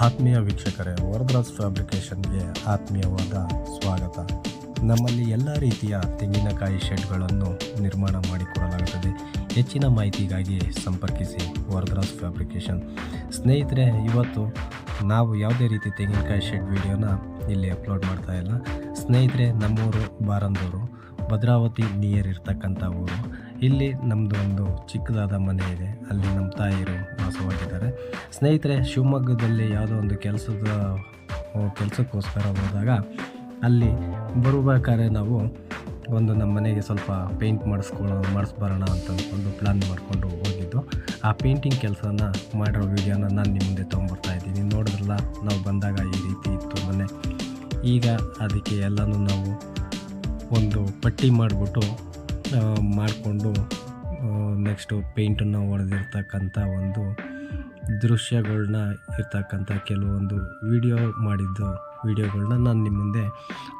ಆತ್ಮೀಯ ವೀಕ್ಷಕರೇ, ವರದ್ರಾಜ್ ಫ್ಯಾಬ್ರಿಕೇಷನ್ಗೆ ಆತ್ಮೀಯವಾದ ಸ್ವಾಗತ. ನಮ್ಮಲ್ಲಿ ಎಲ್ಲ ರೀತಿಯ ತೆಂಗಿನಕಾಯಿ ಶೆಡ್ಗಳನ್ನು ನಿರ್ಮಾಣ ಮಾಡಿಕೊಡಲಾಗುತ್ತದೆ. ಹೆಚ್ಚಿನ ಮಾಹಿತಿಗಾಗಿ ಸಂಪರ್ಕಿಸಿ ವರದ್ರಾಜ್ ಫ್ಯಾಬ್ರಿಕೇಶನ್ ಸ್ನೇಹಿತರೆ, ಇವತ್ತು ನಾವು ಯಾವುದೇ ರೀತಿ ತೆಂಗಿನಕಾಯಿ ಶೆಡ್ ವಿಡಿಯೋನ ಇಲ್ಲಿ ಅಪ್ಲೋಡ್ ಮಾಡ್ತಾ ಇಲ್ಲ. ಸ್ನೇಹಿತರೆ, ನಮ್ಮೂರು ಬಾರಂದೂರು, ಭದ್ರಾವತಿ ನಿಯರ್ ಇರ್ತಕ್ಕಂಥ ಊರು. ಇಲ್ಲಿ ನಮ್ಮದು ಒಂದು ಚಿಕ್ಕದಾದ ಮನೆ ಇದೆ. ಅಲ್ಲಿ ನಮ್ಮ ತಾಯಿಯರು ವಾಸವಾಗಿದ್ದಾರೆ. ಸ್ನೇಹಿತರೆ, ಶಿವಮೊಗ್ಗದಲ್ಲಿ ಯಾವುದೋ ಒಂದು ಕೆಲಸದ ಕೆಲಸಕ್ಕೋಸ್ಕರ ಹೋದಾಗ ಅಲ್ಲಿ ಬರಬೇಕಾದ್ರೆ ನಾವು ಒಂದು ನಮ್ಮ ಮನೆಗೆ ಸ್ವಲ್ಪ ಪೇಂಟ್ ಮಾಡಿಸ್ಕೊಳ್ಳೋ ಮಾಡಿಸ್ಬರೋಣ ಅಂತ ಅಂದ್ಕೊಂಡು ಪ್ಲ್ಯಾನ್ ಮಾಡಿಕೊಂಡು ಹೋಗಿದ್ದು. ಆ ಪೇಂಟಿಂಗ್ ಕೆಲಸನ ಮಾಡಿರೋ ವಿಡಿಯೋನ ನಾನು ನಿಮ್ಮ ಮುಂದೆ ತೊಗೊಂಬರ್ತಾ ಇದ್ದೀನಿ. ನೋಡಿದ್ರಲ್ಲ, ನಾವು ಬಂದಾಗ ಈ ರೀತಿ ಇತ್ತು ಮನೆ. ಈಗ ಅದಕ್ಕೆ ಎಲ್ಲನೂ ನಾವು ಒಂದು ಪಟ್ಟಿ ಮಾಡಿಬಿಟ್ಟು ಮಾಡಿಕೊಂಡು ನೆಕ್ಸ್ಟು ಪೇಂಟನ್ನು ಹೊಡೆದಿರ್ತಕ್ಕಂಥ ಒಂದು ದೃಶ್ಯಗಳನ್ನ ಇರ್ತಕ್ಕಂಥ ಕೆಲವೊಂದು ವಿಡಿಯೋ ಮಾಡಿದ್ದು ವಿಡಿಯೋಗಳನ್ನ ನಾನು ನಿಮ್ಮ ಮುಂದೆ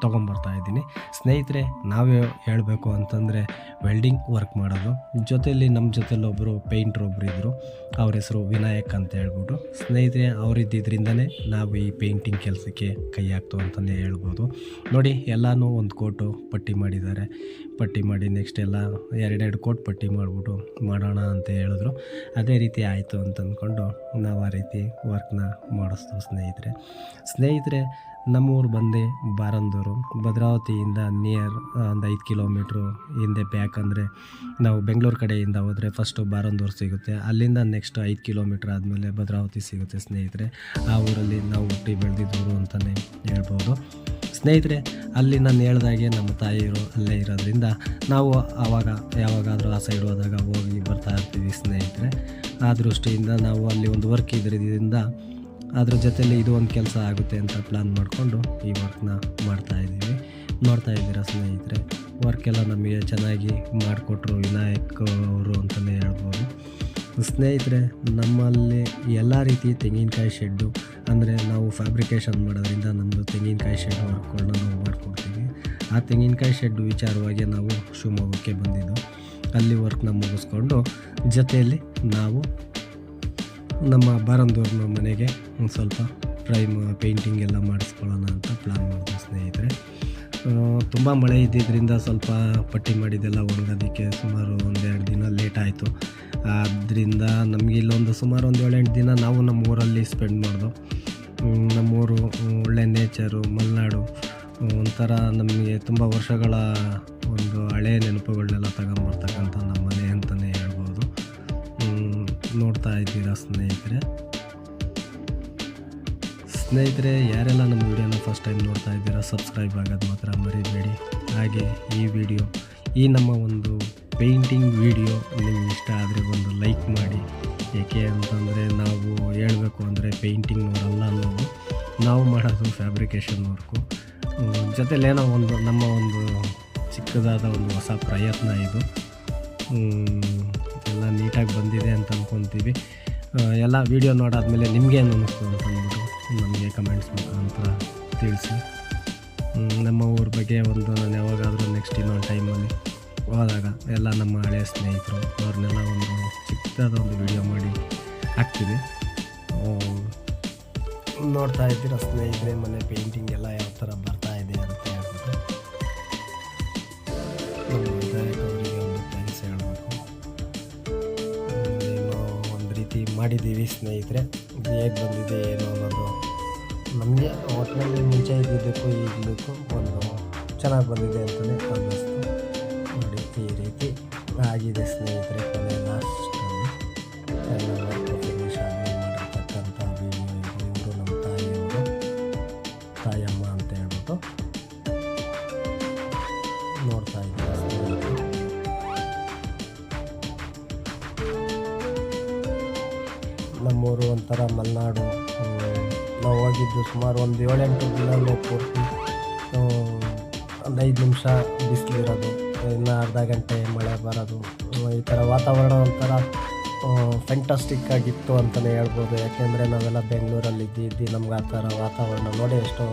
ತೊಗೊಂಬರ್ತಾ ಇದ್ದೀನಿ. ಸ್ನೇಹಿತರೆ, ನಾವೇ ಹೇಳಬೇಕು ಅಂತಂದರೆ ವೆಲ್ಡಿಂಗ್ ವರ್ಕ್ ಮಾಡೋದು. ಜೊತೆಯಲ್ಲಿ ನಮ್ಮ ಜೊತೆಯಲ್ಲೊಬ್ಬರು ಪೇಂಟ್ರ್ ಒಬ್ಬರು ಇದ್ದರು ಅವ್ರ ಹೆಸರು ವಿನಾಯಕ್ ಅಂತ ಹೇಳ್ಬಿಟ್ಟು. ಸ್ನೇಹಿತರೆ, ಅವರಿದ್ದಿದ್ರಿಂದನೇ ನಾವು ಈ ಪೇಂಟಿಂಗ್ ಕೆಲಸಕ್ಕೆ ಕೈ ಹಾಕ್ತು ಅಂತಲೇ ಹೇಳ್ಬೋದು. ನೋಡಿ, ಎಲ್ಲನೂ ಒಂದು ಕೋಟು ಪಟ್ಟಿ ಮಾಡಿದ್ದಾರೆ. ಪಟ್ಟಿ ಮಾಡಿ ನೆಕ್ಸ್ಟ್ ಎಲ್ಲ ಎರಡೆರಡು ಕೋಟ್ ಪಟ್ಟಿ ಮಾಡಿಬಿಟ್ಟು ಮಾಡೋಣ ಅಂತ ಹೇಳಿದ್ರು. ಅದೇ ರೀತಿ ಆಯಿತು ಅಂತ ಅಂದ್ಕೊಂಡು ನಾವು ಆ ರೀತಿ ವರ್ಕ್ನ ಮಾಡಿಸ್ತು ಸ್ನೇಹಿತರೆ. ಸ್ನೇಹಿತರೆ, ನಮ್ಮೂರು ಬಂದೆ ಬಾರಂದೂರು, ಭದ್ರಾವತಿಯಿಂದ ನಿಯರ್ ಒಂದು ಐದು ಕಿಲೋಮೀಟ್ರು ಹಿಂದೆ ಬ್ಯಾಕ್ ಅಂದರೆ ನಾವು ಬೆಂಗಳೂರು ಕಡೆಯಿಂದ ಹೋದರೆ ಫಸ್ಟು ಬಾರಂದೂರು ಸಿಗುತ್ತೆ. ಅಲ್ಲಿಂದ ನೆಕ್ಸ್ಟ್ ಐದು ಕಿಲೋಮೀಟ್ರ್ ಆದಮೇಲೆ ಭದ್ರಾವತಿ ಸಿಗುತ್ತೆ ಸ್ನೇಹಿತರೆ. ಆ ಊರಲ್ಲಿ ನಾವು ಹುಟ್ಟಿ ಬೆಳೆದಿದ್ದವರು ಅಂತಲೇ ಹೇಳ್ಬೋದು. ಸ್ನೇಹಿತರೆ, ಅಲ್ಲಿ ನಾನು ಹೇಳ್ದಾಗೆ ನಮ್ಮ ತಾಯಿಯರು ಅಲ್ಲೇ ಇರೋದ್ರಿಂದ ನಾವು ಆವಾಗ ಯಾವಾಗಾದರೂ ಆ ಸೈಡ್ ಹೋದಾಗ ಹೋಗಿ ಬರ್ತಾ ಇರ್ತೀವಿ ಸ್ನೇಹಿತರೆ. ಆ ದೃಷ್ಟಿಯಿಂದ ನಾವು ಅಲ್ಲಿ ಒಂದು ವರ್ಕ್ ಇದ್ರಿಂದ ಅದ್ರ ಜೊತೆಯಲ್ಲಿ ಇದು ಒಂದು ಕೆಲಸ ಆಗುತ್ತೆ ಅಂತ ಪ್ಲ್ಯಾನ್ ಮಾಡಿಕೊಂಡು ಈ ವರ್ಕ್ನ ಮಾಡ್ತಾ ಇದ್ದೀವಿ. ನೋಡ್ತಾ ಇದ್ದೀರಾ ಸ್ನೇಹಿತರೆ? ವರ್ಕ್ ಎಲ್ಲ ನಮಗೆ ಚೆನ್ನಾಗಿ ಮಾಡಿಕೊಟ್ರು ವಿನಾಯಕ್ ಅವರು ಅಂತಲೇ ಹೇಳ್ಬೋದು. ಸ್ನೇಹಿತರೆ, ನಮ್ಮಲ್ಲಿ ಎಲ್ಲ ರೀತಿ ತೆಂಗಿನಕಾಯಿ ಶೆಡ್ಡು ಅಂದರೆ ನಾವು ಫ್ಯಾಬ್ರಿಕೇಷನ್ ಮಾಡೋದ್ರಿಂದ ನಮ್ಮದು ತೆಂಗಿನಕಾಯಿ ಶೆಡ್ ವರ್ಕ್ಗಳನ್ನ ನಾವು ಮಾಡಿಕೊಡ್ತೀವಿ. ಆ ತೆಂಗಿನಕಾಯಿ ಶೆಡ್ ವಿಚಾರವಾಗಿ ನಾವು ಶಿವಮೊಗ್ಗಕ್ಕೆ ಬಂದಿದ್ದು. ಅಲ್ಲಿ ವರ್ಕ್ನ ಮುಗಿಸ್ಕೊಂಡು ಜೊತೆಯಲ್ಲಿ ನಾವು ನಮ್ಮ ಬಾರಂದೂರ್ನ ಮನೆಗೆ ಒಂದು ಸ್ವಲ್ಪ ಪ್ರೈಮ್ ಪೇಂಟಿಂಗ್ ಎಲ್ಲ ಮಾಡಿಸ್ಕೊಳ್ಳೋಣ ಅಂತ ಪ್ಲ್ಯಾನ್ ಮಾಡಿದ್ವಿ ಸ್ನೇಹಿತರೆ. ತುಂಬ ಮಳೆ ಇದ್ದಿದ್ದರಿಂದ ಸ್ವಲ್ಪ ಪಟ್ಟಿ ಮಾಡಿದ್ದೆಲ್ಲ ಒಣಗೋದಕ್ಕೆ ಸುಮಾರು ಒಂದೆರಡು ದಿನ ಲೇಟ್ ಆಯಿತು. ಆದ್ದರಿಂದ ನಮಗೆ ಇಲ್ಲೊಂದು ಸುಮಾರು ಒಂದು ಏಳೆಂಟು ದಿನ ನಾವು ನಮ್ಮ ಊರಲ್ಲಿ ಸ್ಪೆಂಡ್ ಮಾಡಿದ್ವು ನಮ್ಮೂರು ಒಳ್ಳೆ ನೇಚರು ಮಲೆನಾಡು ಒಂಥರ ನಮಗೆ ತುಂಬ ವರ್ಷಗಳ ಒಂದು ಹಳೆಯ ನೆನಪುಗಳನ್ನೆಲ್ಲ ತಗೊಂಬರ್ತಕ್ಕಂಥ ನಮ್ಮ ಮನೆ ಅಂತಲೇ ಹೇಳ್ಬೋದು. ನೋಡ್ತಾ ಇದ್ದೀರಾ ಸ್ನೇಹಿತರೆ? ಸ್ನೇಹಿತರೆ, ಯಾರೆಲ್ಲ ನಮ್ಮ ವಿಡಿಯೋನ ಫಸ್ಟ್ ಟೈಮ್ ನೋಡ್ತಾ ಇದ್ದೀರಾ ಸಬ್ಸ್ಕ್ರೈಬ್ ಆಗೋದು ಮಾತ್ರ ಮರಿಬೇಡಿ. ಹಾಗೆ ಈ ವಿಡಿಯೋ, ಈ ನಮ್ಮ ಒಂದು ಪೇಂಟಿಂಗ್ ವಿಡಿಯೋ ನಿಮ್ಗೆ ಇಷ್ಟ ಆದರೆ ಒಂದು ಲೈಕ್ ಮಾಡಿ. ಏಕೆ ಅಂತಂದರೆ ನಾವು ಹೇಳಬೇಕು ಅಂದರೆ ಪೇಂಟಿಂಗ್ ನೋಡಲ್ಲ ನಾವು ನಾವು ಮಾಡೋದು ಫ್ಯಾಬ್ರಿಕೇಷನ್ ವರ್ಕು ಜೊತೆಲೇನೋ ಒಂದು ನಮ್ಮ ಒಂದು ಚಿಕ್ಕದಾದ ಒಂದು ಹೊಸ ಪ್ರಯತ್ನ ಇದು. ಎಲ್ಲ ನೀಟಾಗಿ ಬಂದಿದೆ ಅಂತ ಅಂದ್ಕೊತೀವಿ ಎಲ್ಲ ವೀಡಿಯೋ ನೋಡಾದಮೇಲೆ ನಿಮಗೇನು ಅನ್ನಿಸ್ತು ಅಂತ ಅಂದ್ಬಿಟ್ಟು. ನಮಗೆ ಕಮೆಂಟ್ಸ್ ಮುಖಾಂತರ ತಿಳಿಸಿ. ನಮ್ಮ ಊರ ಬಗ್ಗೆ ಒಂದು ನಾನು ಯಾವಾಗಾದರೂ ನೆಕ್ಸ್ಟ್ ಇನ್ನೊಂದು ಟೈಮಲ್ಲಿ ಹೋದಾಗ ಎಲ್ಲ ನಮ್ಮ ಹಳೆಯ ಸ್ನೇಹಿತರು ಅವ್ರನ್ನೆಲ್ಲ ಒಂದು ಚಿಕ್ಕದಾದ ಒಂದು ವಿಡಿಯೋ ಮಾಡಿ ಹಾಕ್ತೀವಿ. ನೋಡ್ತಾ ಇದ್ದೀರ ಸ್ನೇಹಿತರೆ, ಮನೆ ಪೇಂಟಿಂಗ್ ಎಲ್ಲ ಯಾವ ಥರ ಬರ್ತಾ ಮಾಡಿದ್ದೀವಿ ಸ್ನೇಹಿತರೆ. ಇದು ಹೇಗೆ ಬಂದಿದೆ ಏನು ಅನ್ನೋದು. ನಮಗೆ ಹೋಟ್ಲಲ್ಲಿ ಮುಂಚೆ ಇದ್ದಿದ್ದಕ್ಕೂ ಈಗಲಕ್ಕೂ ಒಂದು ಚೆನ್ನಾಗಿ ಬಂದಿದೆ ಅಂತಲೇ ಅನ್ನಿಸ್ತು. ನೋಡಿ, ಈ ರೀತಿ ಆಗಿದೆ ಸ್ನೇಹಿತರೆ ಕೊನೆ ಲಾಸ್ಟಲ್ಲಿ ನಮ್ಮೂರು ಒಂಥರ ಮಲೆನಾಡು. ನಾವು ಹೋಗಿದ್ದು ಸುಮಾರು ಒಂದು ಏಳೆಂಟು ದಿನ ಪೂರ್ತಿ ಒಂದು ಐದು ನಿಮಿಷ ಬಿಸಿಲಿರೋದು, ಇನ್ನು ಅರ್ಧ ಗಂಟೆ ಮಳೆ ಬರೋದು. ಈ ಥರ ವಾತಾವರಣ ಒಂಥರ ಫ್ಯಾಂಟಾಸ್ಟಿಕ್ ಆಗಿತ್ತು ಅಂತಲೇ ಹೇಳ್ಬೋದು. ಯಾಕೆಂದರೆ ನಾವೆಲ್ಲ ಬೆಂಗಳೂರಲ್ಲಿ ಇದ್ದು ಇದ್ದು ನಮ್ಗೆ ಆ ಥರ ವಾತಾವರಣ ನೋಡಿ ಎಷ್ಟೋ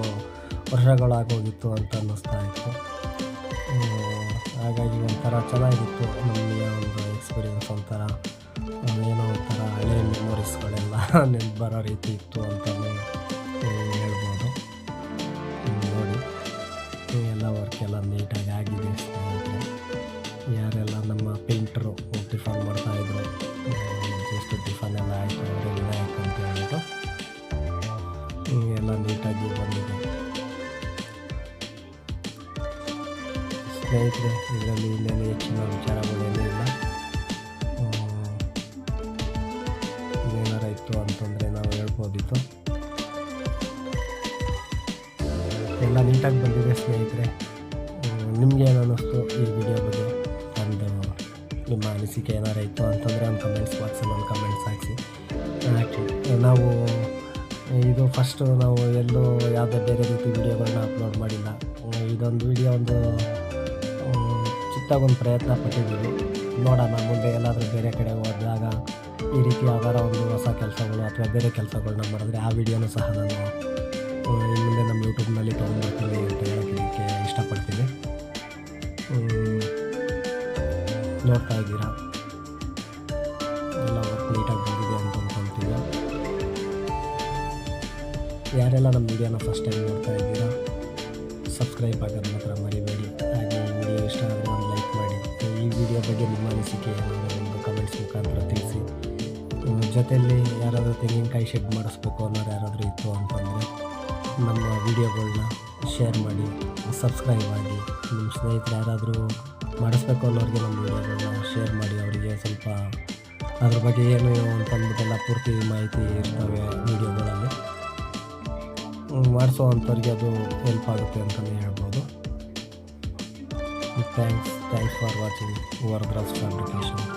ವರ್ಷಗಳಾಗೋಗಿತ್ತು ಅಂತ ಅನ್ನಿಸ್ತಾ ಇತ್ತು. ಹಾಗಾಗಿ ಒಂಥರ ಚೆನ್ನಾಗಿತ್ತು ನಮಗೆ ಒಂದು ಎಕ್ಸ್ಪೀರಿಯನ್ಸ್ ಒಂಥರ. ಏನೋ ಒಂಥರ ಮೆಮೊರೀಸ್ಗಳೆಲ್ಲ ನೆನಪು ಬರೋ ರೀತಿ ಇತ್ತು ಅಂತಲೇ ಹೇಳ್ಬೋದು. ನೋಡಿ ಎಲ್ಲ ವರ್ಕ್ ಎಲ್ಲ ನೀಟಾಗಿ ಆಗಿದೆ ಯಾರೆಲ್ಲ ನಮ್ಮ ಪೇಂಟ್ರು ಟಿಫನ್ ಮಾಡ್ತಾಯಿದ್ರು ಜಸ್ಟ್ ಟಿಫನ್ ಎಲ್ಲ ಆಯಿತು, ಅವರೇ ವಿನಾಯಕ್ ಅಂತ ಹೇಳ್ಬಿಟ್ಟು ಎಲ್ಲ ನೀಟಾಗಿ ಬಂದಿದೆ. ಸ್ನೇಹಿತರೆ, ಇದರಲ್ಲಿ ಇನ್ನೇನು ಹೆಚ್ಚಿನ ವಿಚಾರಗಳೇನೂ ಇಲ್ಲ. ಹೇಳ್ಬೋದಿತ್ತು ಎಲ್ಲ ನೀಟಾಗಿ ಬಂದಿದೆ ಸ್ನೇಹಿತರೆ. ನಿಮ್ಗೆ ಏನು ಅನ್ನಿಸ್ತು ಈ ವಿಡಿಯೋ ಬಗ್ಗೆ? ಒಂದು ನಿಮ್ಮ ಅನಿಸಿಕೆ ಏನಾರು ಇತ್ತು ಅಂತಂದರೆ ಒಂದು ಕಮೆಂಟ್ಸ್ ಬಾಕ್ಸಲ್ಲಿ ಕಮೆಂಟ್ಸ್ ಹಾಕಿಸಿ. ಹಾಕಿ ನಾವು, ಇದು ಫಸ್ಟು ನಾವು ಎಲ್ಲೂ ಯಾವುದೇ ಬೇರೆ ರೀತಿ ವಿಡಿಯೋಗಳನ್ನ ಅಪ್ಲೋಡ್ ಮಾಡಿಲ್ಲ. ಇದೊಂದು ವಿಡಿಯೋ ಒಂದು ಚಿತ್ತಾಗೊಂದು ಪ್ರಯತ್ನ ಪಟ್ಟಿದ್ದೀವಿ. ನೋಡೋಣ, ಮುಂದೆ ಎಲ್ಲಾದರೂ ಬೇರೆ ಕಡೆ ಹೋದಾಗ ಈ ರೀತಿ ಯಾವ್ದಾರ ಒಂದು ಹೊಸ ಕೆಲಸಗಳು ಅಥವಾ ಬೇರೆ ಕೆಲಸಗಳನ್ನ ಮಾಡಿದ್ರೆ ಆ ವಿಡಿಯೋನೂ ಸಹ ನಾನು ಮುಂದೆ ನಮ್ಮ ಯೂಟ್ಯೂಬ್ನಲ್ಲಿ ತೊಗೊಂಡ್ಬರ್ತೀನಿ ಅಂತ ಹೇಳೋಕ್ಕೆ ಇಷ್ಟಪಡ್ತೀನಿ. ನೋಡ್ತಾ ಇದ್ದೀರಾ? ಎಲ್ಲ ವರ್ಕ್ ನೀಟಾಗಿ ಬಂದಿದೆ ಅಂತ ಅಂದ್ಕೊಳ್ತೀವಿ ಯಾರೆಲ್ಲ ನಮ್ಮ ವಿಡಿಯೋನ ಫಸ್ಟ್ ಟೈಮ್ ನೋಡ್ತಾ ಇದ್ದೀರಾ ಸಬ್ಸ್ಕ್ರೈಬ್ ಆಗೋದು ಮಾತ್ರ ಮರಿಬೇಡಿ. ವಿಡಿಯೋ ಬಗ್ಗೆ ನಿಮ್ಮ ಅನಿಸಿಕೆ ಏನಾದರೂ ಕಮೆಂಟ್ಸ್ ಮುಖಾಂತರ ತಿಳಿಸಿ. ಜೊತೆಯಲ್ಲಿ ಯಾರಾದರೂ ತೆಂಗಿನಕಾಯಿ ಶೆಡ್ ಮಾಡಿಸ್ಬೇಕು ಅನ್ನೋರು ಯಾರಾದರೂ ಇತ್ತು ಅಂತಂದರೆ ನಮ್ಮ ವಿಡಿಯೋಗಳನ್ನ ಶೇರ್ ಮಾಡಿ ಸಬ್ಸ್ಕ್ರೈಬ್ ಆಗಿ ನಿಮ್ಮ ಸ್ನೇಹಿತರು ಯಾರಾದರೂ ಮಾಡಿಸ್ಬೇಕು ಅನ್ನೋರಿಗೆ ನಮ್ಮ ವಿಡಿಯೋಗಳನ್ನ ಶೇರ್ ಮಾಡಿ. ಅವರಿಗೆ ಸ್ವಲ್ಪ ಅದ್ರ ಬಗ್ಗೆ ಏನು ಅಂತಂದ್ಬಿಟ್ಟೆಲ್ಲ ಪೂರ್ತಿ ಮಾಹಿತಿ ಇರ್ತವೆ ವಿಡಿಯೋಗಳಲ್ಲಿ. ಮಾಡಿಸೋ ಅಂಥವ್ರಿಗೆ ಅದು ಹೆಲ್ಪ್ ಆಗುತ್ತೆ ಅಂತಲೇ ಹೇಳ್ಬೋದು. Thanks Thanks for watching Overgrass Fabrication.